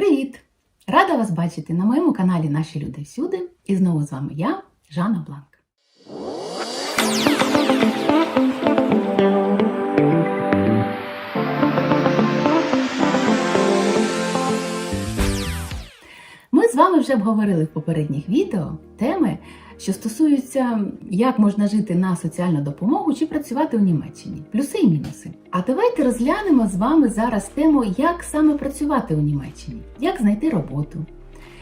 Привіт! Рада вас бачити на моєму каналі Наші люди всюди. І знову з вами я, Жанна Бланк. Ми з вами вже обговорили в попередніх відео теми, що стосуються, як можна жити на соціальну допомогу чи працювати у Німеччині, плюси і мінуси. А давайте розглянемо з вами зараз тему, як саме працювати у Німеччині, як знайти роботу,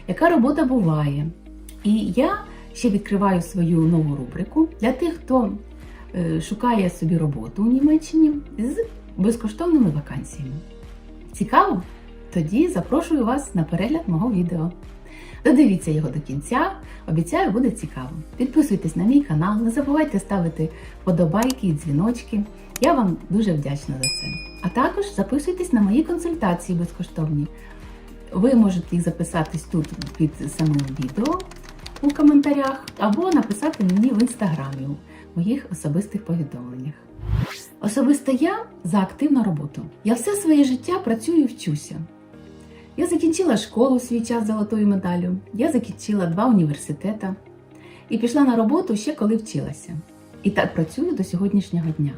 яка робота буває. І я ще відкриваю свою нову рубрику для тих, хто е, шукає собі роботу у Німеччині з безкоштовними вакансіями. Цікаво? Тоді запрошую вас на перегляд мого відео. Додивіться його до кінця, обіцяю, буде цікаво. Підписуйтесь на мій канал, не забувайте ставити вподобайки і дзвіночки. Я вам дуже вдячна за це. А також записуйтесь на мої консультації безкоштовні. Ви можете їх записатись тут під самим відео у коментарях, або написати мені в інстаграмі у моїх особистих повідомленнях. Особисто я за активну роботу. Я все своє життя працюю і вчуся. Я закінчила школу свій час золотою медаллю, я закінчила два університети і пішла на роботу ще коли вчилася. І так працюю до сьогоднішнього дня.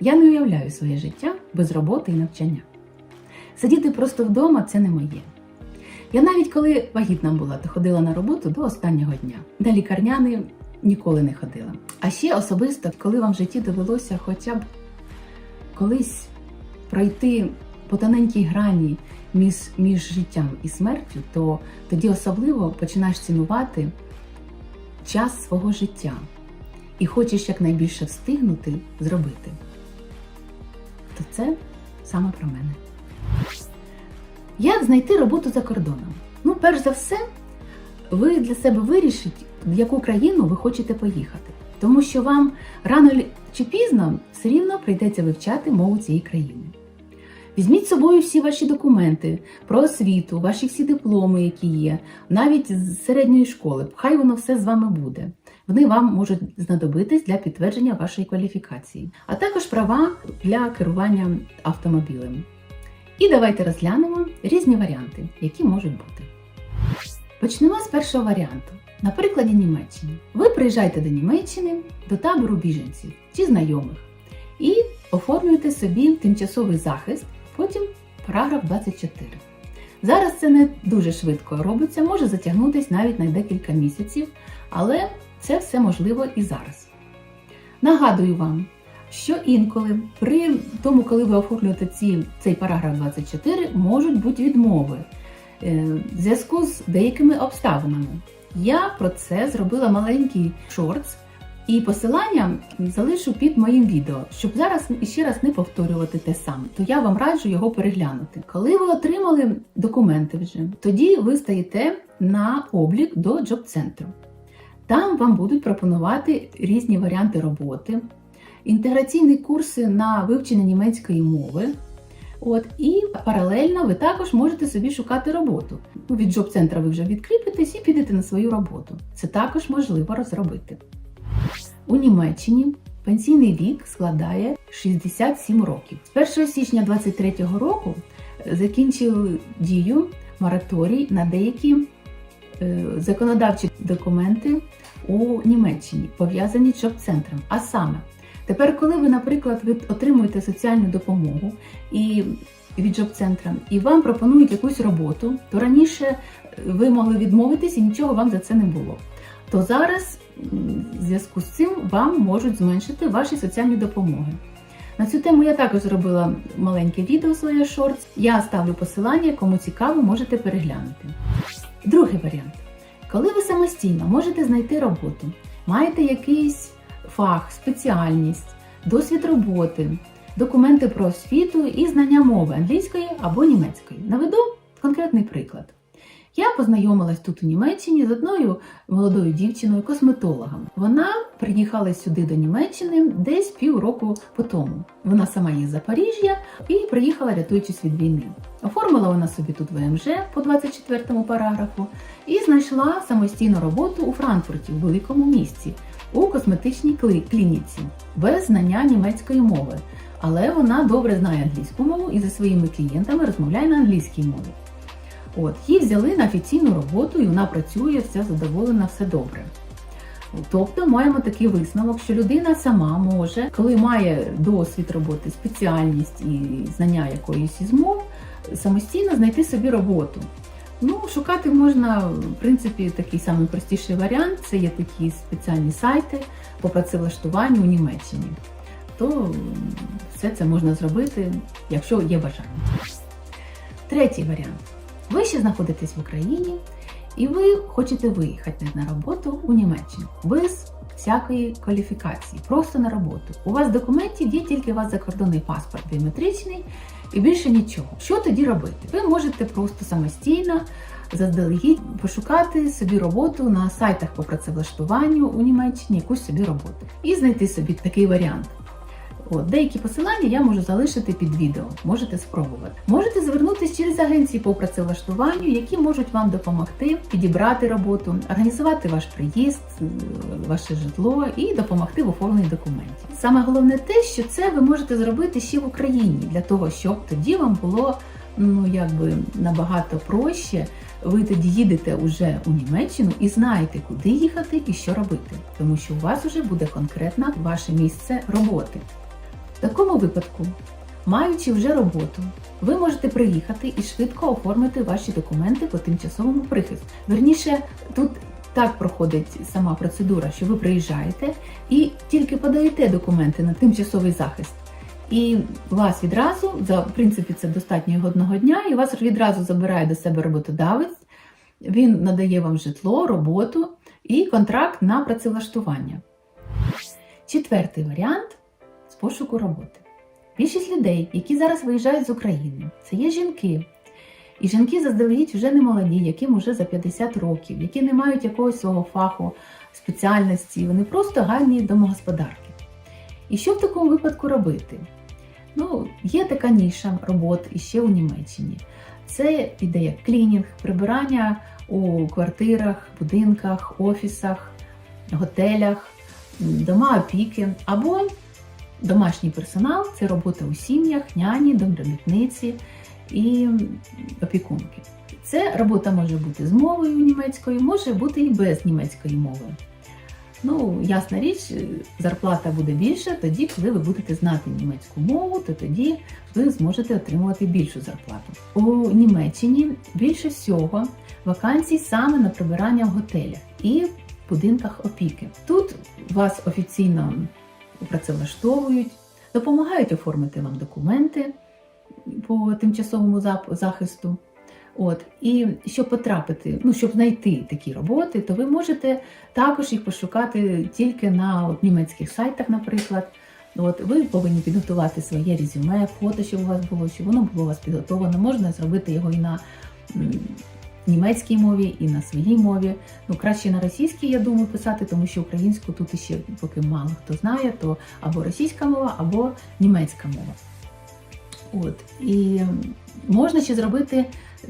Я не уявляю своє життя без роботи і навчання. Сидіти просто вдома це не моє. Я навіть коли вагітна була, то ходила на роботу до останнього дня. На лікарняни ніколи не ходила. А ще особисто, коли вам в житті довелося хоча б колись пройти по тоненькій грані між, між життям і смертю, то тоді особливо починаєш цінувати час свого життя і хочеш якнайбільше встигнути зробити. То це саме про мене. Як знайти роботу за кордоном? Ну, перш за все, ви для себе вирішите, в яку країну ви хочете поїхати. Тому що вам рано чи пізно все рівно прийдеться вивчати мову цієї країни. Візьміть з собою всі ваші документи про освіту, ваші всі дипломи, які є, навіть з середньої школи. Хай воно все з вами буде. Вони вам можуть знадобитись для підтвердження вашої кваліфікації, а також права для керування автомобілем. І давайте розглянемо різні варіанти, які можуть бути. Почнемо з першого варіанту. На прикладі Німеччини. Ви приїжджаєте до Німеччини, до табору біженців чи знайомих і оформлюєте собі тимчасовий захист, потім параграф 24. Зараз це не дуже швидко робиться, може затягнутися навіть на декілька місяців, але це все можливо і зараз. Нагадую вам, що інколи при тому, коли ви оформлюєте ці, цей параграф 24, можуть бути відмови е, в зв'язку з деякими обставинами. Я про це зробила маленький шортс і посилання залишу під моїм відео, щоб зараз ще раз не повторювати те саме. То я вам раджу його переглянути. Коли ви отримали документи вже, тоді ви стаєте на облік до джоб-центру. Там вам будуть пропонувати різні варіанти роботи, інтеграційні курси на вивчення німецької мови. От, І паралельно ви також можете собі шукати роботу. Від джоб-центра ви вже відкріпитесь і підете на свою роботу. Це також можливо розробити. У Німеччині пенсійний вік складає 67 років. З 1 січня 2023 року закінчив дію мораторій на деякі е, законодавчі документи у Німеччині, пов'язані з джоб-центром. А саме, Тепер, коли ви, наприклад, ви отримуєте соціальну допомогу і від джоб-центра, і вам пропонують якусь роботу, то раніше ви могли відмовитись і нічого вам за це не було. То зараз, в зв'язку з цим, вам можуть зменшити ваші соціальні допомоги. На цю тему я також зробила маленьке відео своє шортс. Я ставлю посилання, кому цікаво, можете переглянути. Другий варіант. Коли ви самостійно можете знайти роботу, маєте якийсь фах, спеціальність, досвід роботи, документи про освіту і знання мови англійської або німецької. Наведу конкретний приклад. Я познайомилась тут у Німеччині з одною молодою дівчиною, косметологом. Вона приїхала сюди до Німеччини десь півроку по тому. Вона сама є з Запоріжжя і приїхала, рятуючись від війни. Оформила вона собі тут ВМЖ по 24 параграфу і знайшла самостійну роботу у Франкфурті, в великому місті, у косметичній клініці без знання німецької мови. Але вона добре знає англійську мову і зі своїми клієнтами розмовляє на англійській мові. От, її взяли на офіційну роботу, і вона працює, все задоволена, все добре. Тобто маємо такий висновок, що людина сама може, коли має досвід роботи, спеціальність і знання якоїсь із мов, самостійно знайти собі роботу. Ну, шукати можна, в принципі, такий самий простіший варіант це є такі спеціальні сайти по працевлаштуванню у Німеччині. То все це можна зробити, якщо є бажання. Третій варіант. Ви ще знаходитесь в Україні і ви хочете виїхати на роботу у Німеччину без всякої кваліфікації, просто на роботу. У вас документів є тільки у вас закордонний паспорт біометричний і більше нічого. Що тоді робити? Ви можете просто самостійно заздалегідь пошукати собі роботу на сайтах по працевлаштуванню у Німеччині, якусь собі роботу, і знайти собі такий варіант. От, деякі посилання я можу залишити під відео, можете спробувати. Можете звернутися через агенції по працевлаштуванню, які можуть вам допомогти підібрати роботу, організувати ваш приїзд, е, ваше житло і допомогти в оформленні документів. Саме головне те, що це ви можете зробити ще в Україні, для того, щоб тоді вам було ну якби набагато проще. Ви тоді їдете уже у Німеччину і знаєте, куди їхати і що робити, тому що у вас вже буде конкретно ваше місце роботи. В такому випадку, маючи вже роботу, ви можете приїхати і швидко оформити ваші документи по тимчасовому прихисту. Верніше, тут так проходить сама процедура, що ви приїжджаєте і тільки подаєте документи на тимчасовий захист. І вас відразу, за в принципі, це достатньо одного дня, і вас відразу забирає до себе роботодавець. Він надає вам житло, роботу і контракт на працевлаштування. Четвертий варіант з пошуку роботи. Більшість людей, які зараз виїжджають з України, це є жінки. І жінки заздалегідь вже не молоді, яким вже за 50 років, які не мають якогось свого фаху, спеціальності, вони просто гарні домогосподарки. І що в такому випадку робити? Ну, є така ніша робот іще у Німеччині. Це іде як клінінг, прибирання у квартирах, будинках, офісах, готелях, дома опіки або домашній персонал це робота у сім'ях, няні, домробітниці і опікунки. Це робота може бути з мовою німецькою, може бути і без німецької мови. Ну, ясна річ, зарплата буде більша тоді, коли ви будете знати німецьку мову, то тоді ви зможете отримувати більшу зарплату. У Німеччині більше всього вакансій саме на прибирання в готелях і будинках опіки. Тут вас офіційно працевлаштовують, допомагають оформити вам документи по тимчасовому захисту. От і щоб потрапити, ну щоб знайти такі роботи, то ви можете також їх пошукати тільки на от, німецьких сайтах, наприклад. От ви повинні підготувати своє резюме, фото, щоб у вас було, щоб воно було у вас підготовлено. Можна зробити його і на німецькій мові, і на своїй мові. Ну краще на російській, я думаю, писати, тому що українську тут ще поки мало хто знає, то або російська мова, або німецька мова. От і можна ще зробити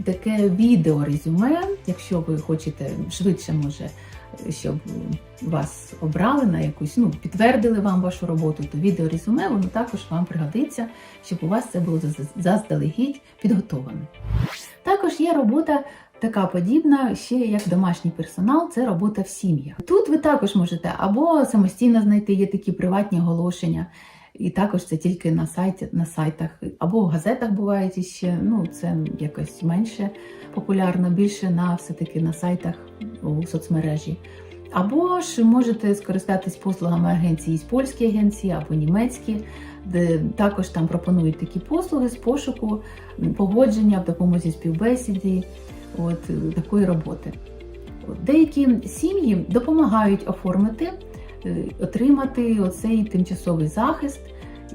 таке відео резюме, якщо ви хочете швидше, може, щоб вас обрали на якусь, ну, підтвердили вам вашу роботу, то відео резюме, воно також вам пригодиться, щоб у вас це було заздалегідь підготовлене. Також є робота така подібна, ще як домашній персонал, це робота в сім'ях. Тут ви також можете або самостійно знайти є такі приватні оголошення. І також це тільки на сайті, на сайтах, або в газетах бувають іще. Ну це якось менше популярно, більше на все-таки на сайтах у соцмережі. Або ж можете скористатись послугами агенції з польські агенції або німецькі, де також там пропонують такі послуги з пошуку, погодження в допомозі співбесіді, от е, такої роботи. Деякі сім'ї допомагають оформити е, отримати оцей тимчасовий захист,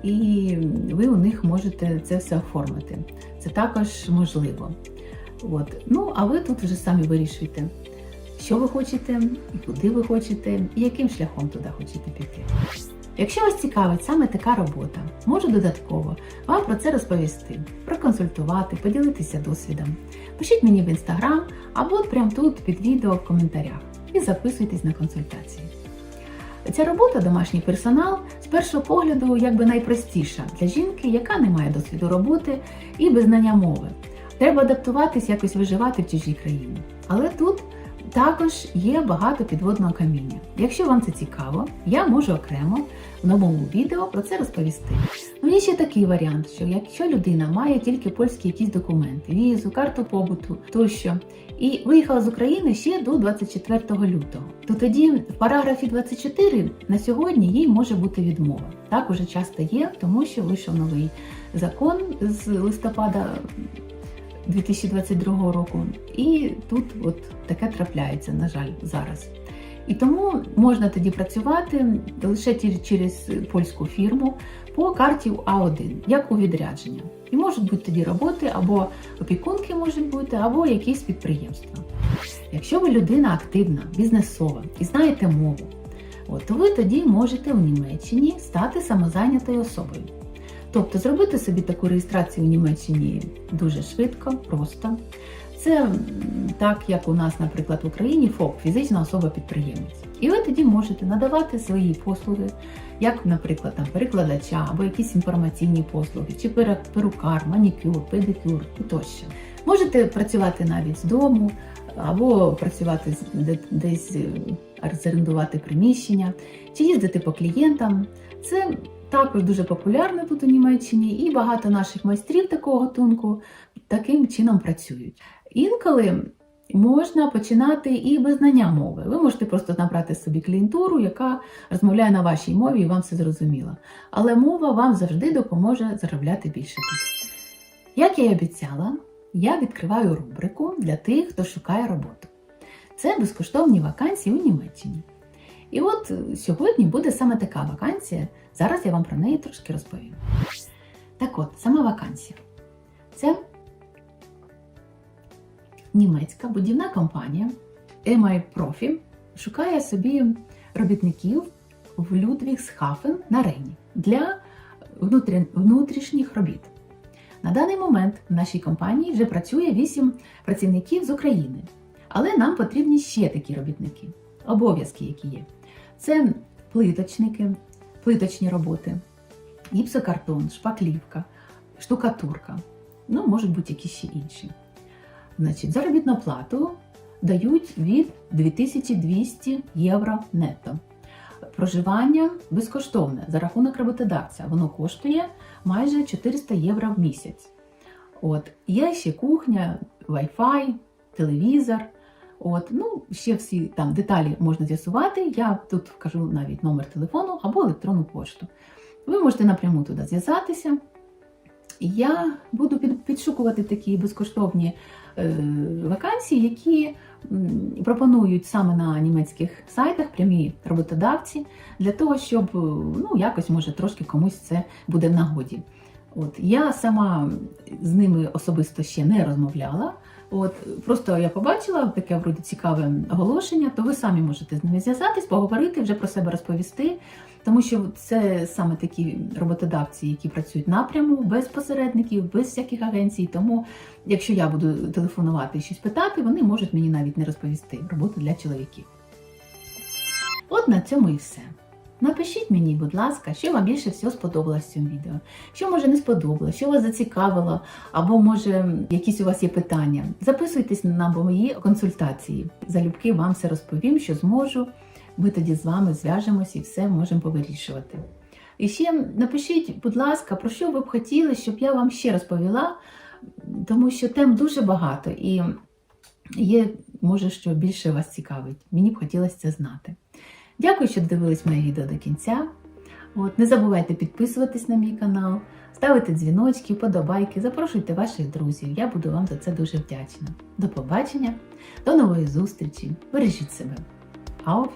і ви у них можете це все оформити. Це також можливо. От. Ну, а ви тут вже самі вирішуєте, що ви хочете, і куди ви хочете, і яким шляхом туди хочете піти. Якщо вас цікавить саме така робота, можу додатково вам про це розповісти, проконсультувати, поділитися досвідом. Пишіть мені в інстаграм або прямо тут під відео в коментарях і записуйтесь на консультації. Ця робота, домашній персонал, з першого погляду якби найпростіша для жінки, яка не має досвіду роботи і без знання мови. Треба адаптуватись, якось виживати в чужій країні. Але тут також є багато підводного каміння. Якщо вам це цікаво, я можу окремо в новому відео про це розповісти. Ну, є ще такий варіант, що якщо людина має тільки польські якісь документи, візу, карту побуту тощо, і виїхала з України ще до 24 лютого, то тоді в параграфі 24 на сьогодні їй може бути відмова. Так уже часто є, тому що вийшов новий закон з листопада 2022 року, і тут от таке трапляється, на жаль, зараз. І тому можна тоді працювати лише через польську фірму по карті А1, як у відрядження. І можуть бути тоді роботи, або опікунки можуть бути, або якісь підприємства. Якщо ви людина активна, бізнесова і знаєте мову, от, то ви тоді можете у Німеччині стати самозайнятою особою. Тобто зробити собі таку реєстрацію у Німеччині дуже швидко, просто. Це так, як у нас, наприклад, в Україні ФОП, фізична особа-підприємець. І ви тоді можете надавати свої послуги, як, наприклад, там, перекладача або якісь інформаційні послуги, чи перукар, манікюр, педикюр і тощо. Можете працювати навіть з дому, або працювати десь е, приміщення, чи їздити по клієнтам. Це також дуже популярно тут у Німеччині, і багато наших майстрів такого гатунку таким чином працюють. Інколи можна починати і без знання мови. Ви можете просто набрати собі клієнтуру, яка розмовляє на вашій мові, і вам все зрозуміло. Але мова вам завжди допоможе заробляти більше тут. Як я й обіцяла, я відкриваю рубрику для тих, хто шукає роботу. Це безкоштовні вакансії у Німеччині. І от е, сьогодні буде саме така вакансія. Зараз я вам про неї трошки розповім. Так от, сама вакансія. Це німецька будівна компанія EMI Profi шукає собі робітників в Людвігсхафен на Рейні для внутрішніх робіт. На даний момент в нашій компанії вже працює 8 працівників з України, але нам потрібні ще такі робітники, обов'язки, які є. Це плиточники, плиточні роботи, гіпсокартон, шпаклівка, штукатурка, ну, можуть бути якісь ще інші. Значить, заробітну плату дають від 2200 євро нетто. Проживання безкоштовне за рахунок роботодавця. Воно коштує майже 400 євро в місяць. От, є ще кухня, Wi-Fi, телевізор. От, ну, ще всі там деталі можна з'ясувати. Я тут вкажу навіть номер телефону або електронну пошту. Ви можете напряму туди зв'язатися. Я буду підшукувати такі безкоштовні е, вакансії, які пропонують саме на німецьких сайтах прямі роботодавці, для того, щоб ну, якось може трошки комусь це буде в нагоді. От я сама з ними особисто ще не розмовляла. От просто я побачила таке вроді цікаве оголошення, то ви самі можете з ними зв'язатись, поговорити, вже про себе розповісти. Тому що це саме такі роботодавці, які працюють напряму, без посередників, без всяких агенцій. Тому, якщо я буду телефонувати і щось питати, вони можуть мені навіть не розповісти роботу для чоловіків. От на цьому і все. Напишіть мені, будь ласка, що вам більше всього сподобалось в цьому відео, що може не сподобалось, що вас зацікавило, або може якісь у вас є питання. Записуйтесь на мої консультації. Залюбки вам все розповім, що зможу. Ми тоді з вами зв'яжемось і все можемо повирішувати. І ще напишіть, будь ласка, про що ви б хотіли, щоб я вам ще розповіла, тому що тем дуже багато і є, може, що більше вас цікавить. Мені б хотілося це знати. Дякую, що дивились моє відео до кінця. От, не забувайте підписуватись на мій канал, ставити дзвіночки, подобайки, запрошуйте ваших друзів. Я буду вам за це дуже вдячна. До побачення, до нової зустрічі. Бережіть себе. Auf.